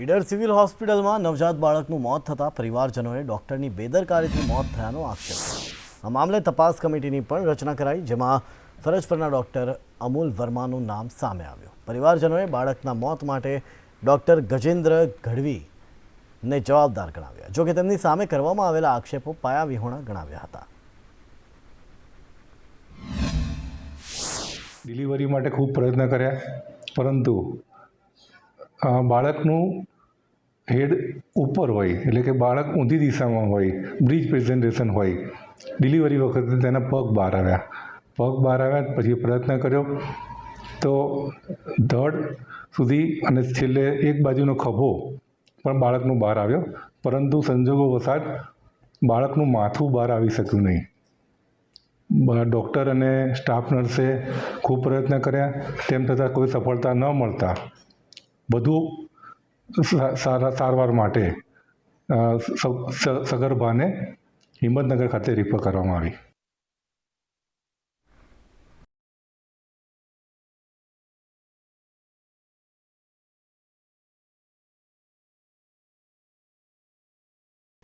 Idar civil હોસ્પિટલમાં નવજાત બાળકનું મોત થતાં પરિવારજનોએ ડોક્ટરની બેદરકારીથી મોત થયાનો આક્ષેપ. આ મામલે તપાસ કમિટીની પણ રચના કરાઈ, જેમાં ફરજ પરના ડોક્ટર અમૂલ વર્માનું નામ સામે આવ્યું. પરિવારજનોએ બાળકના મોત માટે ડોક્ટર ગજેન્દ્ર ગઢવીને જવાબદાર ગણાવ્યા. જોકે તેમની સામે કરવામાં આવેલા આક્ષેપો પાયાવિહોણા ગણાવ્યા હતા. ડિલિવરી માટે ખૂબ પ્રયત્ન કર્યા, પરંતુ બાળકનું હેડ ઉપર હોય, એટલે કે બાળક ઊંધી દિશામાં હોય, બ્રિજ પ્રેઝન્ટેશન હોય, ડિલિવરી વખતે તેના પગ બહાર આવ્યા. પગ બહાર આવ્યા, પછી પ્રયત્ન કર્યો. તો ધડ સુધી અને છેલ્લે એક બાજુનો ખભો પણ બાળકનું બહાર આવ્યો. પરંતુ સંજોગો વસાત બાળકનું માથું બહાર આવી શક્યું નહીં. ડૉક્ટર અને સ્ટાફ નર્સે ખૂબ પ્રયત્ન કર્યા. તેમ છતાં કોઈ સફળતા ન મળતા. બધું સારા સારવાર માટે સગર્ભાને હિંમતનગર ખાતે રિફર કરવામાં આવી.